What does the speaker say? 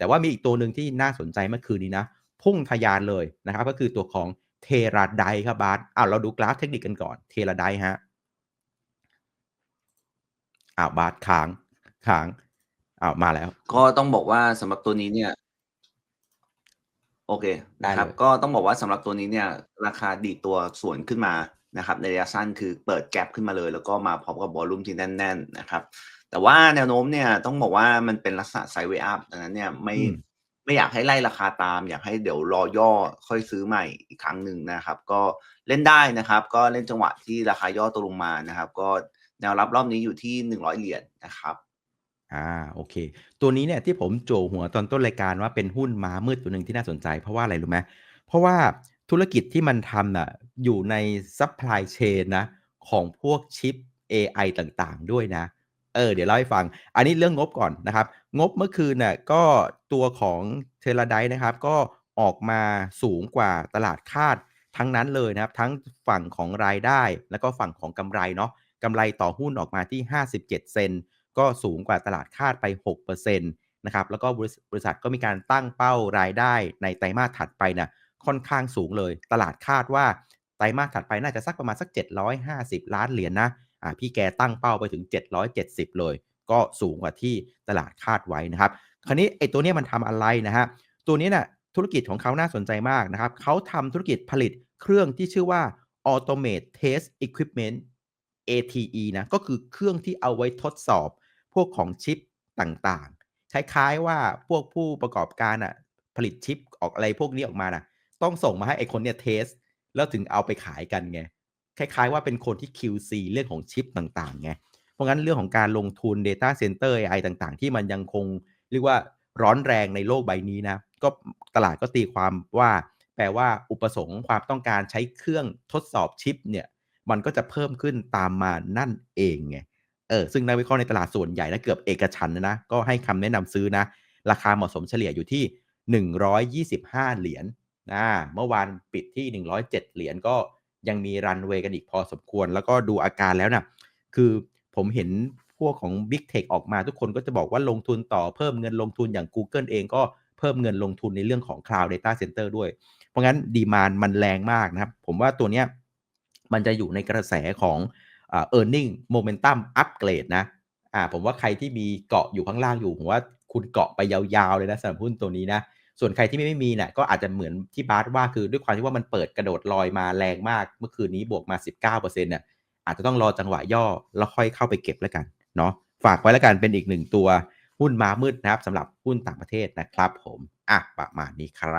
แต่ว่ามีอีกตัวหนึ่งที่น่าสนใจเมื่อคืนนี้นะ พุ่งทะยานเลยนะครับ ก็คือตัวของเทราไดครับบาสอ้าวเราดูกราฟเทคนิคกันก่อน เทราไดฮะอ้าวบาสค้างค้างอ้าวมาแล้ว ก็ต้องบอกว่าสำหรับตัวนี้เนี่ย โอเคได้นะครับเลยก็ต้องบอกว่าสำหรับตัวนี้เนี่ย ราคาดีดตัวสวนขึ้นมา นะครับในระยะสั้นคือเปิดแกลบขึ้นมาเลย แล้วก็มาพร้อมกับวอลลุ่มที่แน่น ๆนะครับ แต่ว่าแนวโน้มเนี่ยต้องบอกว่ามันเป็นลักษณะไซด์เวย์อัพดังนั้นเนี่ยไม่อืมไม่อยากให้ไล่ราคาตาม อยากให้เดี๋ยวรอย่อค่อยซื้อใหม่อีกครั้งหนึ่งนะครับ ก็เล่นได้นะครับ ก็เล่นจังหวะที่ราคาย่อตัวลงมานะครับ ก็แนวรับรอบนี้อยู่ที่หนึ่งร้อยเหรียญนะครับอ่าโอเค ตัวนี้เนี่ยที่ผมโจหัวตอนต้นรายการว่าเป็นหุ้นม้ามืดตัวหนึ่งที่น่าสนใจเพราะว่าอะไรรู้ไหมเพราะว่า ธุรกิจที่มันทำน่ะอยู่ในซัพพลายเชนนะของพวกชิป AI ต่างๆ ด้วยนะ เออ เดี๋ยวเล่าให้ฟัง อันนี้เรื่องงบก่อนนะครับ งบเมื่อคืนน่ะก็ตัวของเทราไดนะครับ ก็ออกมาสูงกว่าตลาดคาดทั้งนั้นเลยนะครับ ทั้งฝั่งของรายได้ แล้วก็ฝั่งของกำไรเนาะกำไรต่อหุ้นออกมาที่ 57 เซนก็สูงกว่าตลาดคาดไป 6%นะครับ แล้วก็บริษัทบริษัทก็มีการตั้งเป้ารายได้ในไตรมาสถัดไปนะ ค่อนข้างสูงเลย ตลาดคาดว่าไตรมาสถัดไปน่าจะสักประมาณสัก 750 ล้านเหรียญนะอ่าพี่แกตั้งเป้าไปถึง 770 เลย ก็สูงกว่าที่ตลาดคาดไว้นะครับ คราวนี้ไอ้ตัวเนี้ยมันทำอะไรนะฮะ ตัวนี้น่ะธุรกิจของเขาน่าสนใจมากนะครับ เขาทำธุรกิจผลิตเครื่องที่ชื่อว่า Automate Test Equipment ATE นะ ก็คือเครื่องที่เอาไว้ทดสอบพวกของชิปต่างๆ คล้ายๆว่าพวกผู้ประกอบการอะผลิตชิปออกอะไรพวกนี้ออกมาน่ะ ต้องส่งมาให้ไอ้คนเนี่ยเทส แล้วถึงเอาไปขายกันไง คล้ายๆว่าเป็นคนที่ QC เรื่องของชิปต่างๆไง เพราะงั้นเรื่องของการลงทุน Data Center AI ต่างๆ ที่มันยังคงเรียกว่าร้อนแรงในโลกใบนี้นะ ก็ตลาดก็ตีความว่าแปลว่าอุปสงค์ความต้องการใช้เครื่องทดสอบชิปเนี่ย มันก็จะเพิ่มขึ้นตามมานั่นเองไง เออ ซึ่งนักวิเคราะห์ในตลาดส่วนใหญ่นะเกือบเอกฉันนะนะ ก็ให้คำแนะนำซื้อนะ ราคาเหมาะสมเฉลี่ยอยู่ที่ 125 เหรียญ นะเมื่อวานปิดที่ 107 เหรียญก็ยังมีรันเวย์กันอีกพอสมควร แล้วก็ดูอาการแล้วนะคือผมเห็นพวกของ Big Tech ออกมาทุกคนก็จะบอกว่าลงทุนต่อเพิ่มเงินลงทุนอย่าง Google เองก็เพิ่มเงินลงทุนในเรื่องของ Cloud Data Center ด้วย เพราะงั้นดีมานมันแรงมากนะครับ ผมว่าตัวเนี้ยมันจะอยู่ในกระแสของเอ่า earning momentum upgrade นะอ่าผมว่าใครที่มีเกาะอยู่ข้างล่างอยู่ ผมว่าคุณเกาะไปยาวๆเลยนะสำหรับหุ้นตัวนี้นะ ส่วนใครที่ไม่มีเนี่ยก็อาจจะเหมือนที่บาสว่าคือด้วยความที่ว่ามันเปิดกระโดดลอยมาแรงมาก เมื่อคืนนี้บวกมา 19%เนี่ยอาจจะต้องรอจังหวะย่อแล้วค่อยเข้าไปเก็บแล้วกันเนาะฝากไว้แล้วกันเป็นอีกหนึ่งตัวหุ้นม้ามืดนะครับสำหรับหุ้นต่างประเทศนะครับผมอะประมาณนี้ครับ